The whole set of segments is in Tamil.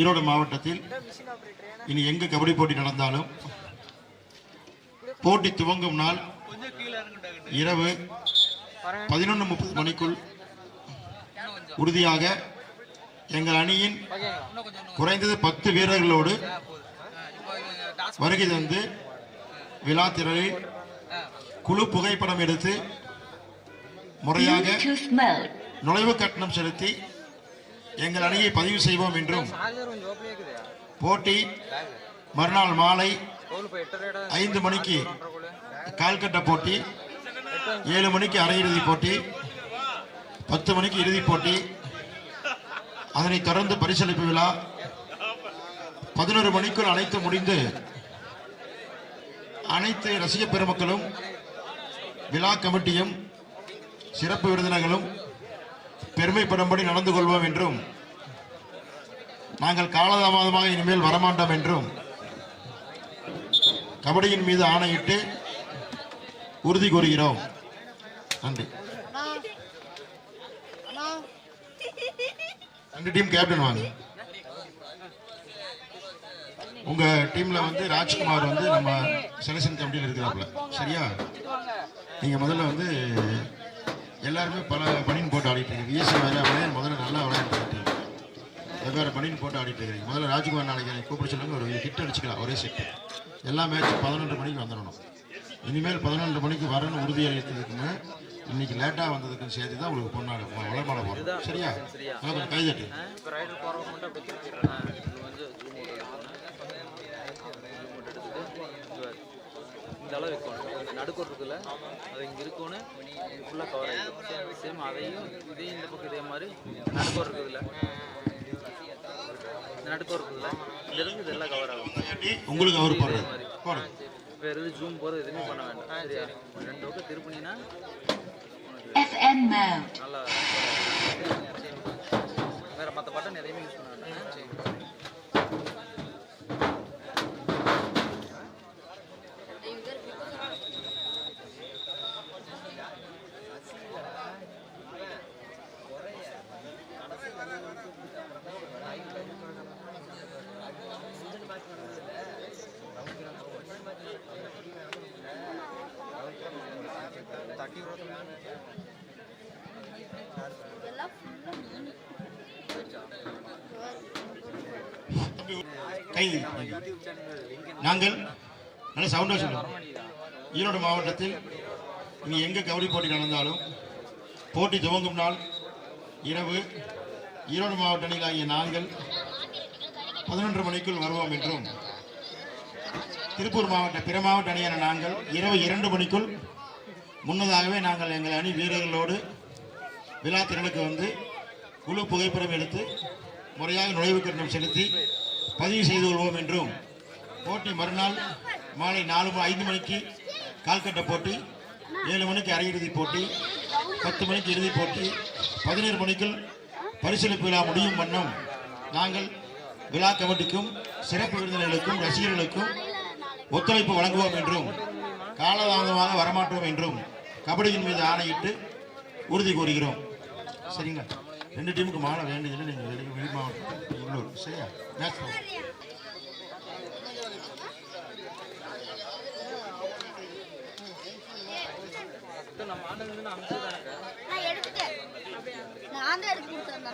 ஈரோடு மாவட்டத்தில் இனி எங்கு கபடி போட்டி நடந்தாலும் போட்டி துவங்கும் நாள் இரவு பதினொன்று முப்பது மணிக்குள் உறுதியாக எங்கள் அணியின் குறைந்தது பத்து வீரர்களோடு வருகை தந்து விழா திரளில் குழு புகைப்படம் எடுத்து முறையாக. நுழைவு கட்டணம் செலுத்தி எங்கள் அணியை பதிவு செய்வோம் என்றும். போட்டி மறுநாள் மாலை ஐந்து மணிக்கு கால்கட்ட போட்டி ஏழு மணிக்கு அரையிறுதி போட்டி பத்து மணிக்கு இறுதிப் போட்டி. அதனைத் தொடர்ந்து பரிசளிப்பு விழா பதினொரு மணிக்குள் அனைத்து முடிந்து அனைத்து ரசிக பெருமக்களும் விழா கமிட்டியும் சிறப்பு விருந்தினர்களும் பெருமைப்படும்படி நடந்து கொள்வோம் என்றும் நாங்கள் காலதாமதமாக இனிமேல் வரமாட்டோம் என்றும் கபடியின் மீது ஆணையிட்டு உறுதி கூறுகிறோம். நன்றி. ரெண்டு டீம் கேப்டன் வாங்க. உங்க டீம்ல வந்து ராஜ்குமார் வந்து நம்ம செலக்ஷன் கமிட்டியில் இருக்கிறாப்ல சரியா? நீங்க முதல்ல வந்து எல்லாருமே பல பணியின் போட்டு ஆடிட்டு இருக்கீங்க. விஎஸ்சி விளையாட முதல்ல நல்லா விளையாட்டு வெவ்வேறு பணியின் போட்டு ஆடிட்டு இருக்கிறீங்க முதல்ல ராஜ்குமார் நாளைக்கு எனக்கு கூப்பிட சொல்லுங்க. ஒரு ஹிட் அடிச்சுக்கலாம். ஒரே செட்டு எல்லா மேட்சும் பதினொன்று மணிக்கு வந்துடணும். இனிமேல் பதினொன்று மணிக்கு வரணும் உறுதி அளித்ததுக்குன்னு இன்னைக்கு லேட்டாக வந்ததுக்குன்னு சேர்த்து தான் உங்களுக்கு பொண்ணாடு வளர்மாட போகிறோம் சரியா? கொஞ்சம் கைதட்டு இப்போ ரைடர் போகிறவங்க மட்டும் அப்படி திருப்பிடுறேன் இது வந்து இந்த அளவு வைக்கணும் நடுக்கோர் இருக்குல்ல அது இங்கே இருக்கணும் இது ஃபுல்லாக கவர் ஆகிடும் சேம் அதையும் இதையும் இந்த பக்கம் இதே மாதிரி நடுக்கோர் இருக்குதுல்ல. இந்த நடுக்கோர் இருக்குதுல்ல இருக்கு இதெல்லாம் கவர் ஆகும். உங்களுக்கு அவர் போடுறது போடுங்க வேறு எதுவும் ஜூம் போகிறது எதுவுமே பண்ண வேண்டாம். சரியா? ரெண்டு பக்கம் திருப்பினீங்கன்னா. நல்லா வேறு மற்ற பட்டன் எதையுமே யூஸ் பண்ண வேண்டாம். நாங்கள் நல்ல சவுண்டாக சொல்லுவோம். ஈரோடு மாவட்டத்தில் இனி எங்கே கபடி போட்டி நடந்தாலும் போட்டி துவங்கும் நாள் இரவு. ஈரோடு மாவட்ட அணிகளாகிய நாங்கள் பதினொன்று மணிக்குள் வருவோம் என்றும் திருப்பூர் மாவட்ட பிற மாவட்ட அணியான நாங்கள் இரவு இரண்டு மணிக்குள் முன்னதாகவே நாங்கள் எங்கள் அணி வீரர்களோடு விழா திறனுக்கு வந்து குழு புகைப்படம் எடுத்து முறையாக நுழைவு கட்டணம் செலுத்தி பதிவு செய்து கொள்வோம் என்றும் போட்டி மறுநாள் மாலை நாலு ஐந்து மணிக்கு கால்கட்ட போட்டி ஏழு மணிக்கு அரையிறுதிப் போட்டி பத்து மணிக்கு இறுதிப் போட்டி பதினேழு மணிக்குள் பரிசீலிப்பு விழா முடியும் வண்ணம் நாங்கள் விழா கமிட்டிக்கும் சிறப்பு விருந்தினர்களுக்கும் ரசிகர்களுக்கும் ஒத்துழைப்பு வழங்குவோம் என்றும் காலதாமதமாக வரமாட்டோம் என்றும் கபடியின் மீது ஆணையிட்டு உறுதி கூறுகிறோம். சரிங்களா? ரெண்டு டீமுக்கு மாலை வேண்டியதில்லை நீங்கள் வெளி வெளி மாவட்டம் உள்ளூர் சரியா? மேட்ச் நான் தான் எடுத்து கொடுத்தேன்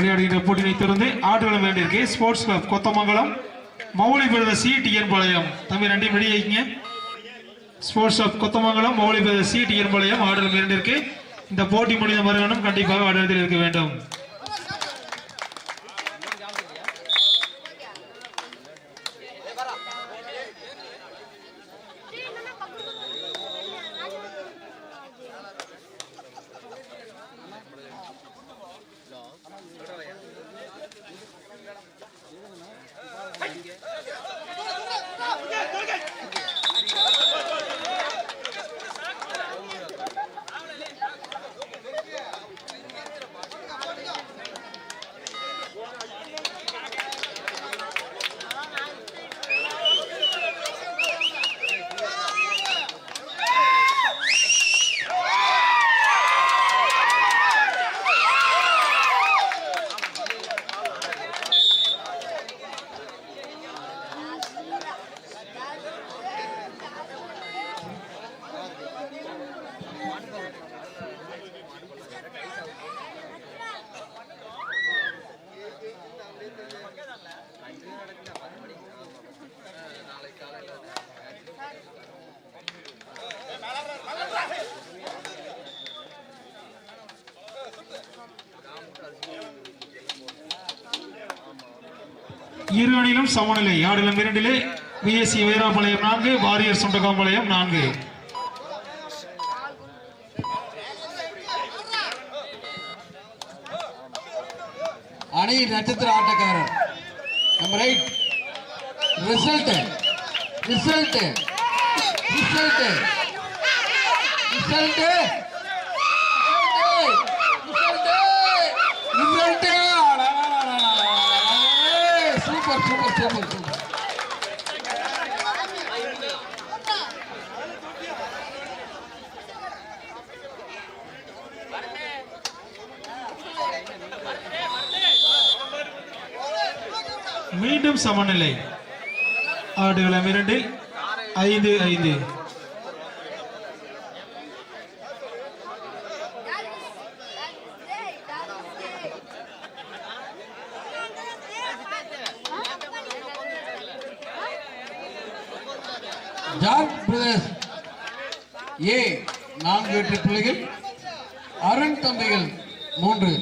விளையாடுகின்ற போட்டியினை தொடர்ந்து ஆடுகளம் வேண்டியிருக்கு ஸ்போர்ட்ஸ் கிளப் கொத்தமங்கலம் மௌலி பிரத சி டிஎன் பாளையம் தம்பி ரெண்டையும் ரெடி ஆகிங்க ஸ்போர்ட்ஸ் கிளப் கொத்தமங்கலம் மௌலி பிரத சி டிஎன் பாளையம் ஆடுகளம் வேண்டியிருக்கு இந்த போட்டி முடிந்த மறுகணம் கண்டிப்பாக ஆடுகளத்தில் இருக்க வேண்டும். இரு அணியிலும் சமநிலை ஆடுகளம் இரண்டிலே பிஎஸ்சி வீராபாளையம் நான்கு வாரியர் சுண்டகாம்பாளையம் நான்கு. அணியின் நட்சத்திர ஆட்டக்காரர். Number eight result result result result super super super மீண்டும் சமநிலை. ஆடுகளம் இரண்டு ஐந்து ஐந்து. ஜார்ஜ் பிரதர்ஸ் ஏ நான்கு வெற்றி பிள்ளைகள். அருண் தம்பிகள் மூன்று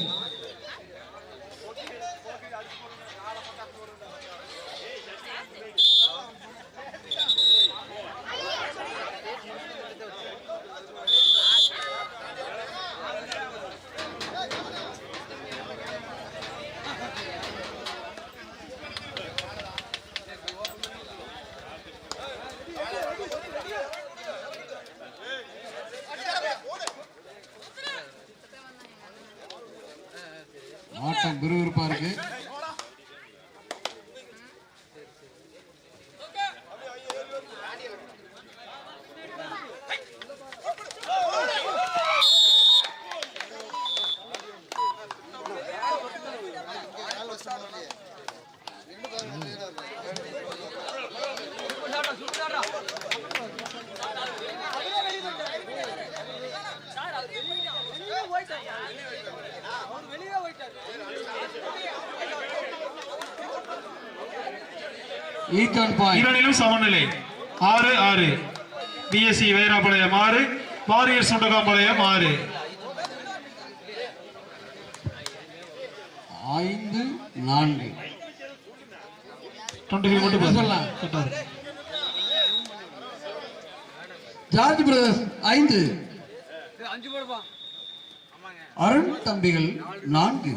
ஆட்டம் விறுவிறுப்பா இருக்கு ஈத்தன் பாயிண்ட் இரு அணியிலும் சமநிலை. ஆறு ஆறு. பிஎஸ்சி வீராபாளையம் ஆறு வாரியர் சுண்டகாம்பாளையம் ஆறு. ஐந்து நான்கு. ஜார்ஜ் பிரதர்ஸ் ஐந்து. அருண் தம்பிகள் நான்கு.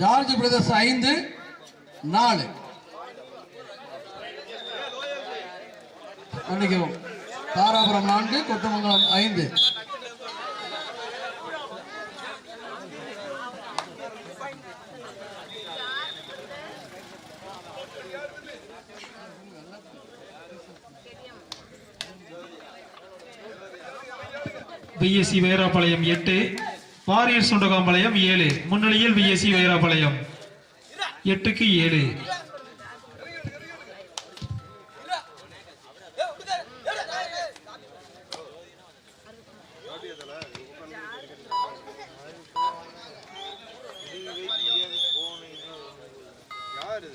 ஜார்ஜ் பிரதர்ஸ் ஐந்து நாலு. மன்னிக்கவும் தாராபுரம் நான்கு கொத்தமங்கலம் ஐந்து. விஎஸ்சி வைராபாளையம் எட்டு பாரியர் சுண்டகாம்பாளையம் ஏழு. முன்னிலையில் விஎஸ்சி வைராபாளையம் எட்டுக்கு ஏழு.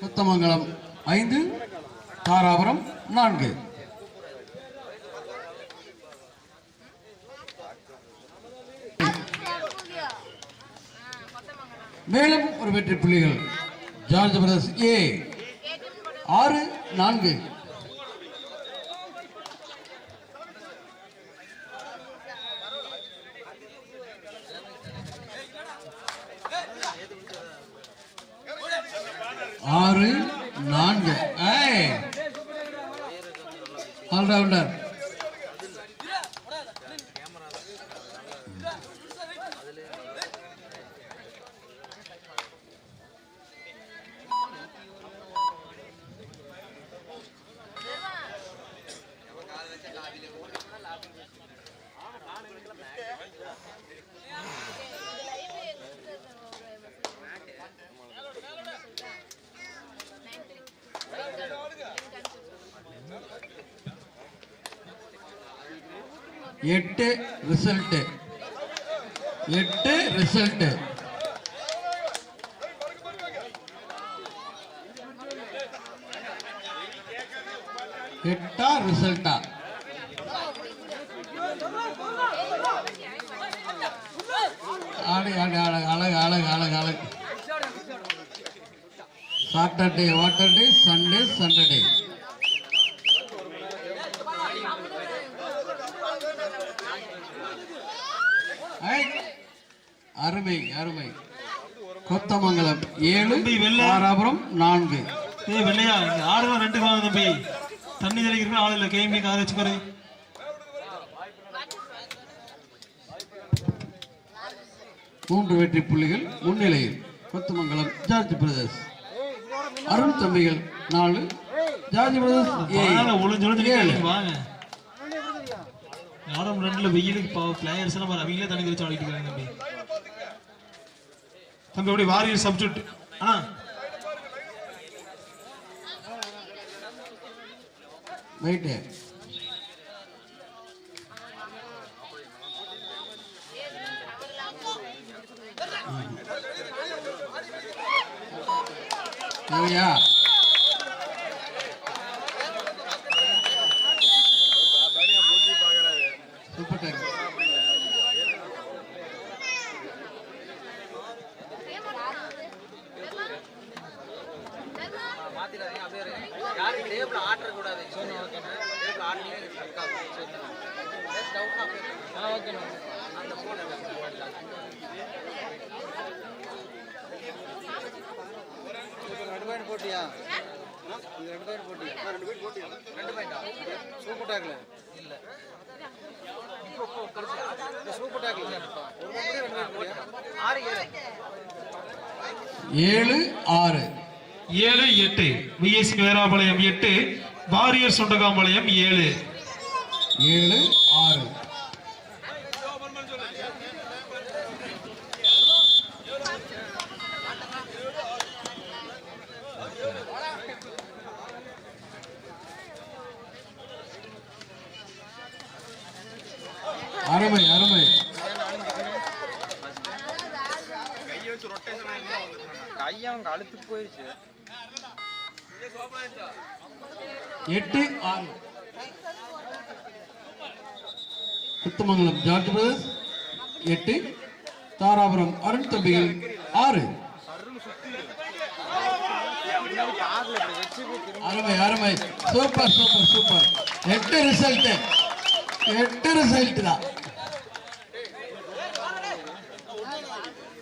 கொத்தமங்கலம் ஐந்து தாராபுரம் நான்கு. மேலும் ஒரு வெற்றி புள்ளிகள். George brothers A. ஆறு நான்கு. ஆறு நான்கு. ஆல்ரவுண்டர் எட்டு ரிசல்ட் எட்டு ரிசல்ட் எட்டா ரிசல்ட்டா ஆடு ஆடு அழகு அழகு அழகு அழகு. அழகு சாட்டர்டே வாட்டர்டே சண்டே சண்டர்டே அருமை அருமை. கொத்தமங்கலம் ஏழு. தாராபுரம் நான்கு. ஏய் வெள்ளையா? ரெண்டு வாங்க தம்பி. தண்ணி தெளிக்கிறதுக்கு ஆள் இல்லை. கேமி கார வச்சு பாரு. மூன்று வெற்றி புள்ளிகள் முன்னிலையில். கொத்தமங்கலம் ஜார்ஜ் பிரதர்ஸ் அருண் தம்பிகள் நாலு ஜார்ஜ் பிரதர்ஸ் ஒளிஞ்சு ஏழு. ஆடம் ரெண்டுல வெயிலுக்கு பிளேயர்ஸ் எல்லாம் அவங்களே தண்ணி தெளிச்சு ஆடிட்டு இருக்காங்க தம்பி. தம்பி அப்படி வாரியர் சப்ஜெக்ட் ஆனா ரைட்டு சரியா சூப்பர் டேக் மாத்திடாதீங்க அப்படியே இருங்க யாரும் டேபிள் ஆட்டுற கூடாது சரி ஓகேண்ணா டேபிள் ஆட்டினே ஸ்டக் ஆகும் சரி டவுட் அப்படியே ஆ ஓகேண்ணா அந்த ஃபோனை ரெண்டு பாயிண்ட் போட்டியா இது ரெண்டு பாயிண்ட் போட்டியா ரெண்டு பாயிண்ட் போட்டியா ரெண்டு பாயிண்டா சூப்பர் டேக்ல இல்ல இப்போ இப்போ கடைசி சூப்பர் டேக்ல ஒரு பாயிண்ட் ரெண்டு பாயிண்ட் போட்டியா ஆறு ஏழு ஏழு ஆறு ஏழு எட்டு விஎஸ்சி வேராபாளையம் எட்டு வாரியர் சுண்டகாம்பாளையம் ஏழு ஏழு ஆறு அருமை அருமை கையவங்க அழுத்து போயிடுச்சு எட்டு ஆறு. குத்தமங்கலம் ஜார்ஜ் பிரதர்ஸ் எட்டு. தாராபுரம் அருண் தம்பிகள் ஆறு. அருமை அருமை. Super super super. எட்டு ரிசல்ட் எட்டு ரிசல்ட் தான்.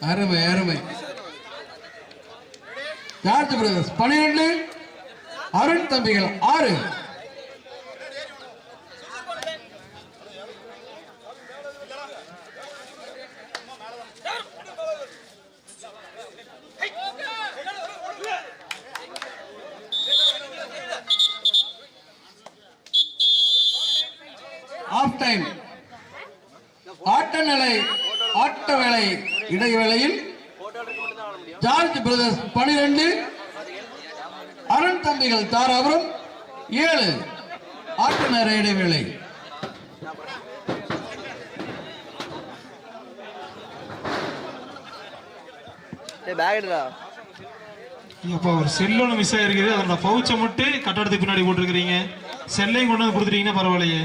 அருமை அருமை. ஜார்ஜ் பிரதர்ஸ் பனிரெண்டு. அருண் தம்பிகள் ஆறு. ஆஃப் டைம் இடைநிலை ஆட்ட வேலை இடைவேளையில் ஜார்ஜ் பிரதர்ஸ் பனிரெண்டு தம்பிகள் தாராபுரம் ஏழு. ஆட்ட நேர இடைவேளை. பேக் எடுடா. இப்போ ஒரு செல்லொன்று மிஸ் ஆயிருக்குது. அதோட பவுச்சை மட்டும் கட்டடத்துக்கு பின்னாடி போட்டிருக்கிறீங்க. செல்லையும் கொண்டு வந்து கொடுத்துட்டீங்கன்னா பரவாயில்லையே.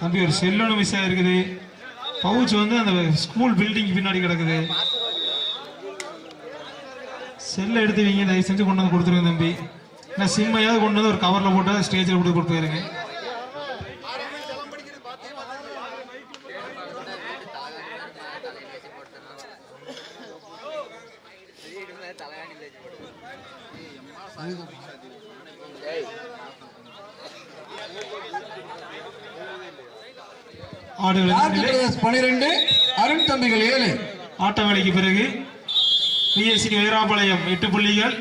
தம்பி ஒரு செல்லொன்று மிஸ் ஆயிருக்குது. பவுச் வந்து அந்த ஸ்கூல் பில்டிங் பின்னாடி கிடக்குது. செல்லை எடுத்து வைங்க தயவு செஞ்சு கொண்டு வந்து கொடுத்துருங்க தம்பி. நான் சிம்மையாவது கொண்டு வந்து ஒரு கவரில் போட்டு ஸ்டேஜில் கொடுத்து கொடுத்து போயிருங்க ஆடுகள் பனிரெண்டு அருண் தம்பிகள் ஏழு. ஆட்ட வேலைக்கு பிறகு பிஎஸ்சி வைராபாளையம் எட்டு புள்ளிகள்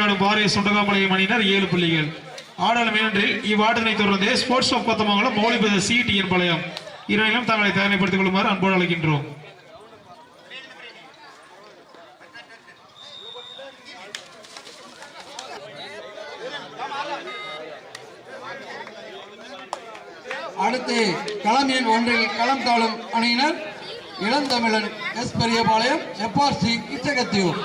நாடு பாரதிய சுண்டகாபாளையம் அணியினர் ஏழு புள்ளிகள். ஆடல் மேனன்றில் இவ்வாட்டினை தொடர்ந்து ஸ்போர்ட்ஸ் ஆஃப் கொத்தமங்கலம் மௌலிபத சிடிஎன் பாளையம் இரண்டிலும் தங்களை தயாரிப்படுத்திக் கொள்ளுமாறு அன்போடு அழைக்கின்றோம். அடுத்து களம் எண் ஒன்றில் களம் தாளும் அணியினர் Ilanthamizhan S Periyapalayam FRC Ichchakathiyur.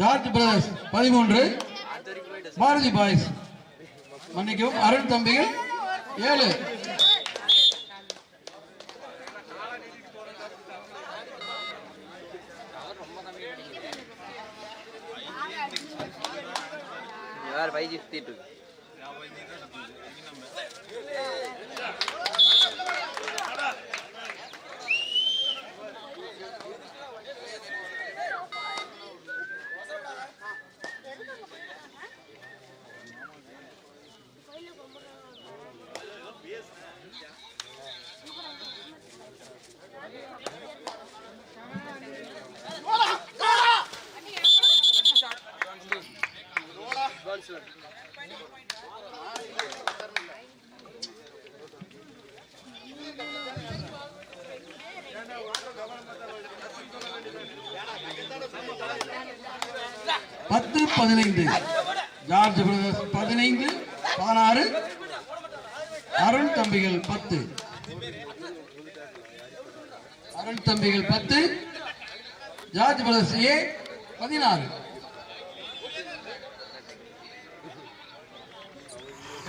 George brothers பதிமூன்று. பாரதி பாய்ஸ் மன்னிக்கவும் அருண் தம்பிகள் ஏழு. யார் ஃபைவ் ஜி சுத்திட்டு இருக்கு? பத்து பதினைந்து. ஜார்ஜ் பிரதர்ஸ் பதினைந்து பதினாறு. அருண் தம்பிகள் பத்து. அருண் தம்பிகள் பத்து ஜார்ஜ் பிரதர்ஸ் ஏ பதினாறு.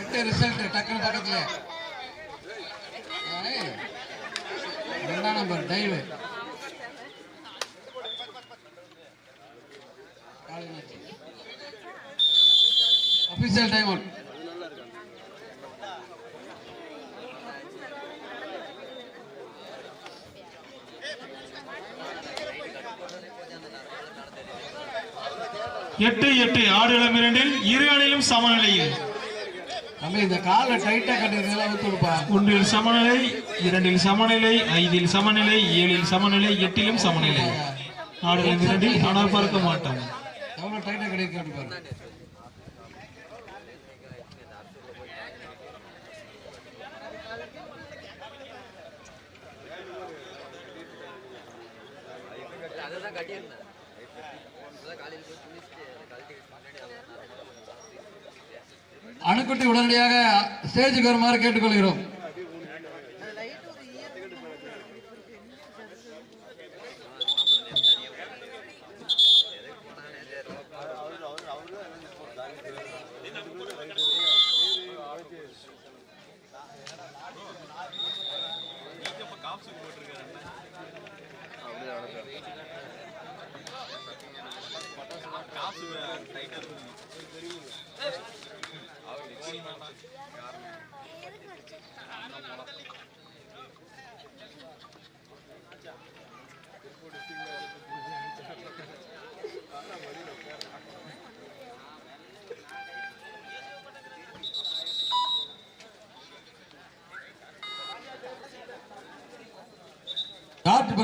எட்டு ரிசல்ட் டக்குனு பக்கத்தில். ரெண்டாம் number dive official time out எட்டு எட்டு. ஆடுகளம் இரண்டில் இரு அணியிலும் சமநிலையில் இந்த காலை டைட்டா கட்டிருக்கா ஒன்றில் சமநிலை இரண்டில் சமநிலை ஐந்தில் சமநிலை ஏழில் சமநிலை எட்டிலும் சமநிலை. ஆடுகளம் இரண்டில் ஆனால் பார்க்க மாட்டோம். எவ்வளவு டைட்டா அதுதான் கட்டியிருந்தேன். அணுக்குட்டி உடனடியாக ஸ்டேஜுக்கு வருமாறு கேட்டுக்கொள்கிறோம்.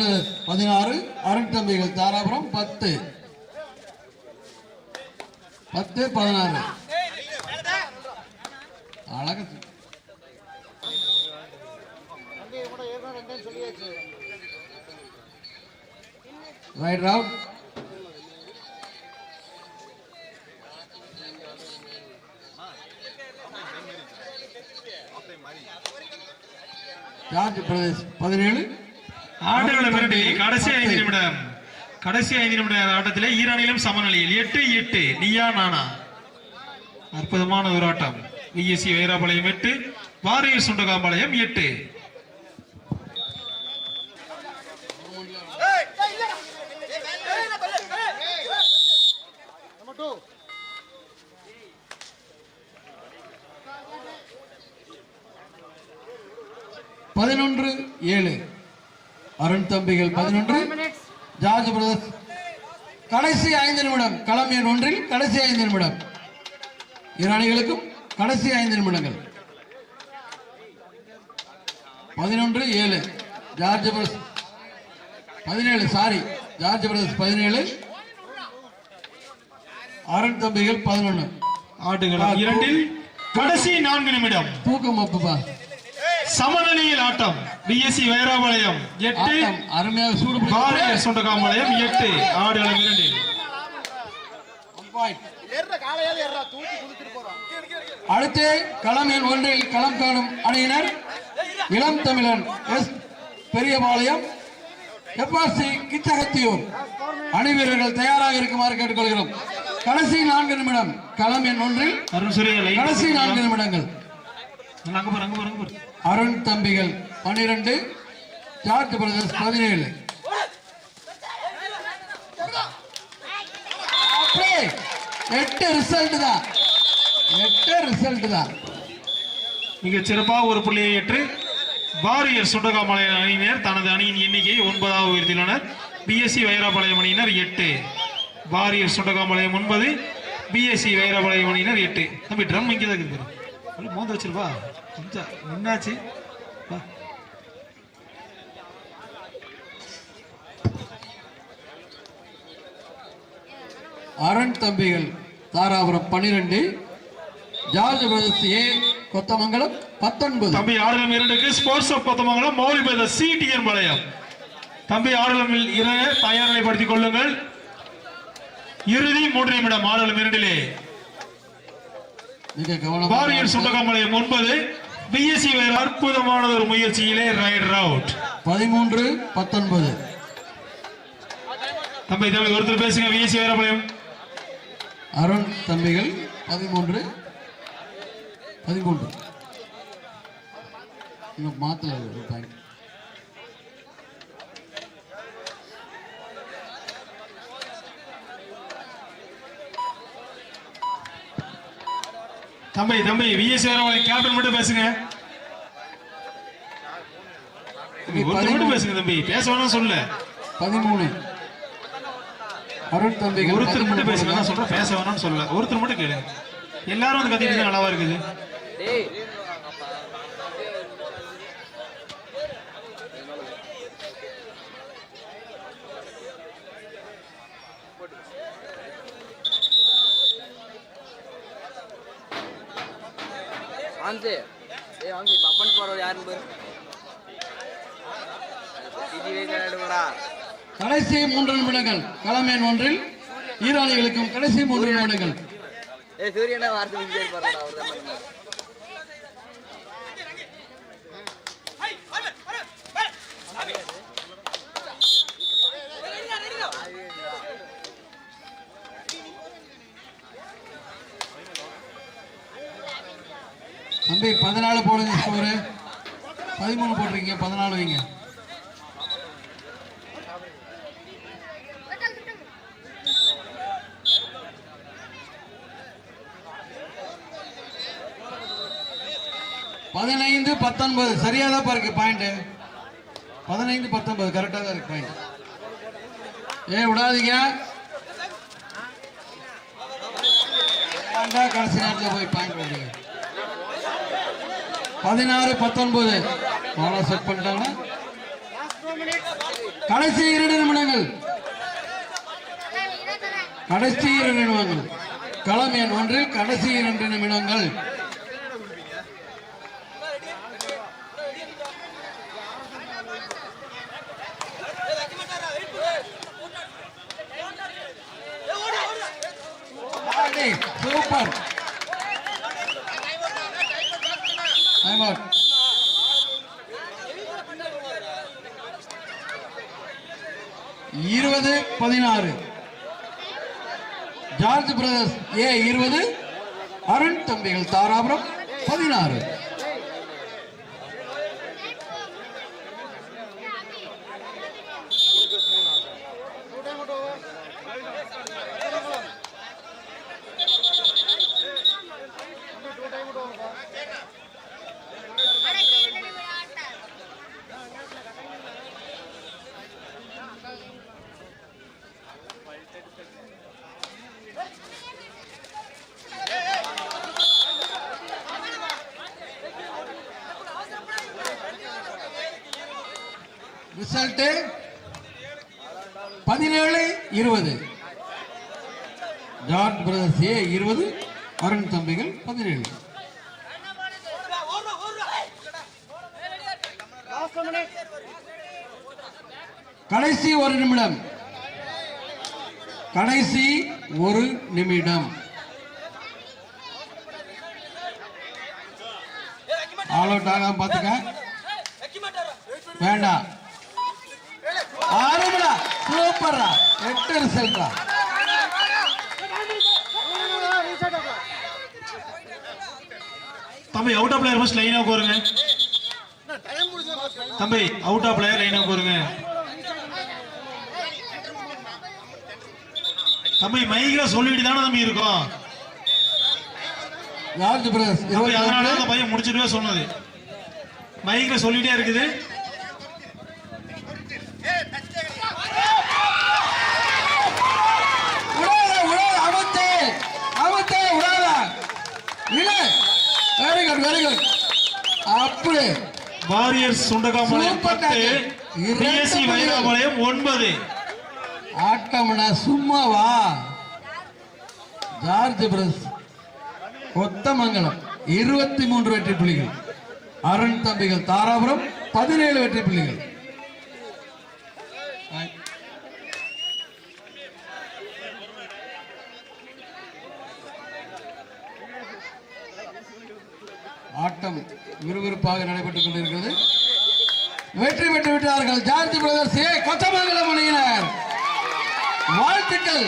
டாட் பதினாறு அருண் தம்பிகள் தாராபுரம் பத்து. பத்து பதினாறு. ஐந்து நிமிட ஆட்டத்திலே ஈரானிலும் சமநிலையில். எட்டு எட்டு. நீயா நானா? அற்புதமான ஒரு ஆட்டம். விஎஸ்சி வைராபாளையம் எட்டு வாரியர் சுண்டகாம்பாளையம் எட்டு. பதினொன்று ஏழு. அருண் தம்பிகள் பதினொன்று. ஜார்ஜ் பிரதர்ஸ் கடைசி ஐந்து நிமிடம் களம் எண் ஒன்றில் கடைசி ஐந்து நிமிடம். இரு அணிகளுக்கும் கடைசி ஐந்து நிமிடங்கள். பதினொன்று ஏழு. ஜார்ஜ் பிரதர்ஸ் பதினேழு சாரி. ஜார்ஜ் பிரதர்ஸ் பதினேழு. அருண் தம்பிகள் பதினொன்று ஆடுகளம் இரண்டில் கடைசி நான்கு நிமிடம். தூக்கம் அப்புப்பா சமநிலையில் ஆட்டம். பிஎஸ்சி வைராபாளையம் எட்டு. அருமையாக சூடு வாரியர் சுண்டகாம்பாளையம் எட்டு. தூக்கி குதிச்சிட்டு போறான் அடுத்து களம் எண் ஒன்றில் களம் காணும் அணியினர் இளம் தமிழன் எஸ் பெரியபாளையம். எப்ஆர்சி கிச்சகத்தியூர். அணி வீரர்கள் தயாராக இருக்குமாறு கேட்டுக்கொள்கிறோம். கடைசி நான்கு நிமிடம் களம் எண் ஒன்றில் கடைசி நான்கு நிமிடங்கள். அருண் தம்பிகள் பனிரெண்டு ஜார்ஜ் பிரதர்ஸ் பதினேழு. எட்டு ரிசல்ட் தான். எட்டு ரிசல்ட் தான். மிகச் சிறப்பாக ஒரு புள்ளியை ஏற்று வாரியர் சுண்டகாமலைய அணியினர் தனது அணியின் எண்ணிக்கையை ஒன்பதாவது உயர்த்தியுள்ளனர் பிஎஸ்சி வைராபாளையம் அணியினர் எட்டு. வாரியர் சுண்டகாமலையம் ஒன்பது பிஎஸ்சி வைராபாளையம் அணியினர் எட்டு. தம்பி ட்ரம் இங்கே தான் இருக்குது பாரு. மோந்து வச்சிருப்பா கொஞ்சம் நின்னாச்சு. வா. அருண் தம்பிகள் தாராபுரம் பன்னிரெண்டு ஜார்ஜ் பிரதர்ஸ் ஏ கொத்தமங்கலம் பத்தொன்பது. தம்பி ஆடுகளம் இரண்டுக்கு ஸ்போர்ட்ஸ் ஆஃப் கொத்தமங்கலம் மௌலி பேத சிடிஎன் பாளையம் தம்பி ஆடுகளம் இரு தயார் நிலைப்படுத்திக் கொள்ளுங்கள். இறுதி மூன்று நிமிடம் ஆடுகளம் இரண்டிலே. வாரியர் சுண்டகாமலையம் ஒன்பது. பிஎஸ்சி அற்புதமான ஒரு முயற்சியிலே ரைட் அவுட் பதிமூன்று பத்தொன்பது. தம்பி தம்பி ஒருத்தர் பேசுங்க. பிஎஸ்சி வேறபாளையம் அருண் தம்பிகள் பதிமூன்று. பதிமூன்று. மாத்தல தம்பி தம்பி வேறபாளையம் கேப்டன் மட்டும் பேசுங்க. தம்பி, ஒருத்தர் மட்டும் பேசுங்க தம்பி பேச வேணாம் சொல்ல பதிமூணு. அருண் தம்பிகள் ஒருத்தர் மட்டும் பேசுங்க சொல்றேன் பேச வேணாம்னு சொல்ல ஒருத்தர் மட்டும் கேளுங்க. எல்லாரும் வந்து கத்திட்டு நல்லாவா இருக்குது? வாந்து ஏய் வாங்கி இப்போ அப்பன் போகிறவர் யாருன்னு பாரு. கடைசி மூன்று நிமிடங்கள் களமேன் ஒன்றில்? ஈரானிகளுக்கும் கடைசி மூன்று நிமிடங்கள். ஏய் சூரியனா வார்த்தை தம்பி பதினாலு போடுங்க ஸ்கோரு பதிமூணு போட்டிருக்கீங்க பதினாலு வைங்க. பதினைந்து பத்தொன்பது. சரியா தான் இருக்கு பாயிண்ட் பதினைந்து பத்தொன்பது. கரெக்டாக தான் இருக்கு பாயிண்ட் ஏ விடாதீங்க. கடைசி நேரத்தில் போய் பாயிண்ட் பண்ணுங்க பதினாறு பத்தொன்பது. மாலா செட் பண்ணிட்டாங்க. கடைசி இரண்டு நிமிடங்கள். கடைசி இரண்டு நிமிடங்கள். களம் எண் ஒன்றில் கடைசி இரண்டு நிமிடங்கள். சூப்பர். இருபது பதினாறு. ஜார்ஜ் பிரதர்ஸ் ஏ இருபது. அருண் தம்பிகள் தாராபுரம் பதினாறு ரிசல்ட் பதினேழு இருபது. ஜார்ஜ் பிரதர்ஸ் ஏ இருபது. அருண் தம்பிகள் பதினேழு. கடைசி ஒரு நிமிடம். கடைசி ஒரு நிமிடம். ஆல் அவுட் ஆகாம பாத்துக்க வேண்டாம். சூப்பர்ரா எட்டு ரிசல்ட்ரா தம்பி அவுட் ஆஃப் பிளேயர் ஃபர்ஸ்ட் லைனாக போருங்க தம்பி அவுட் ஆஃப் பிளேயர் லைனாக போருங்க தம்பி மைக்ல சொல்லிட்டு தானே தம்பி இருக்கோம். பிரதர்ஸ் தம்பி அதனால அந்த பையன் முடிச்சிட்டு சொன்னது. மைக்ல சொல்லிட்டே இருக்குது. வெரி குட் வெரி குட் அப்படி வாரியர்ஸ் சுண்டகாமலையம் பத்து. பிஎஸ்சி வைராபாளையம் ஒன்பது. ஆட்டம்னா சும்மாவா? George brothers Kothamangalam. இருபத்தி மூன்று வெற்றி புள்ளிகள். அருண் தம்பிகள் தாராபுரம் பதினேழு வெற்றி புள்ளிகள். ஆட்டம் விறுவிறுப்பாக நடைபெற்றுக் கொண்டிருக்கிறது. வெற்றி பெற்று விட்டார்கள் ஜார்ஜ் பிரதர்ஸ் ஏ கொத்தமங்கலம் அணியினர். வாழ்த்துக்கள்.